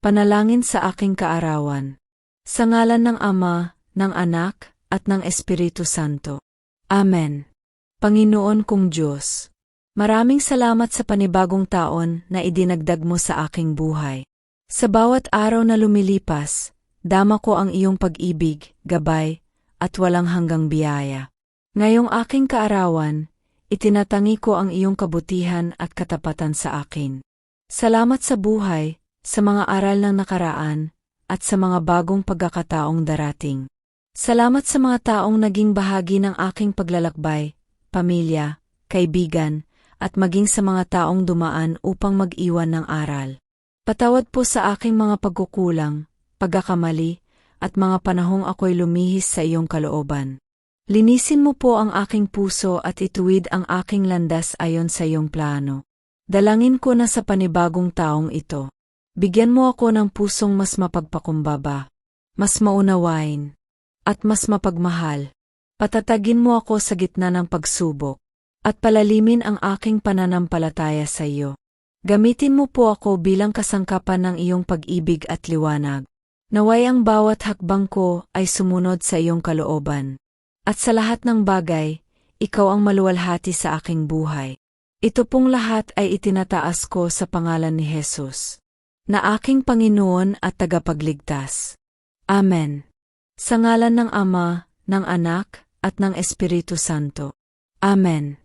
Panalangin sa aking kaarawan. Sa ngalan ng Ama, ng Anak, at ng Espiritu Santo. Amen. Panginoon kong Diyos, maraming salamat sa panibagong taon na idinagdag mo sa aking buhay. Sa bawat araw na lumilipas, dama ko ang iyong pag-ibig, gabay, at walang hanggang biyaya. Ngayong aking kaarawan, itinatangi ko ang iyong kabutihan at katapatan sa akin. Salamat sa buhay, sa mga aral ng nakaraan, at sa mga bagong pagkakataong darating. Salamat sa mga taong naging bahagi ng aking paglalakbay, pamilya, kaibigan, at maging sa mga taong dumaan upang mag-iwan ng aral. Patawad po sa aking mga pagkukulang, pagkakamali, at mga panahong ako'y lumihis sa iyong kalooban. Linisin mo po ang aking puso at ituwid ang aking landas ayon sa iyong plano. Dalangin ko na sa panibagong taong ito. Bigyan mo ako ng pusong mas mapagpakumbaba, mas maunawain, at mas mapagmahal. Patatagin mo ako sa gitna ng pagsubok, at palalimin ang aking pananampalataya sa iyo. Gamitin mo po ako bilang kasangkapan ng iyong pag-ibig at liwanag. Naway ang bawat hakbang ko ay sumunod sa iyong kalooban. At sa lahat ng bagay, ikaw ang maluwalhati sa aking buhay. Ito pong lahat ay itinataas ko sa pangalan ni Jesus na aking Panginoon at tagapagligtas. Amen. Sa ngalan ng Ama, ng Anak, at ng Espiritu Santo. Amen.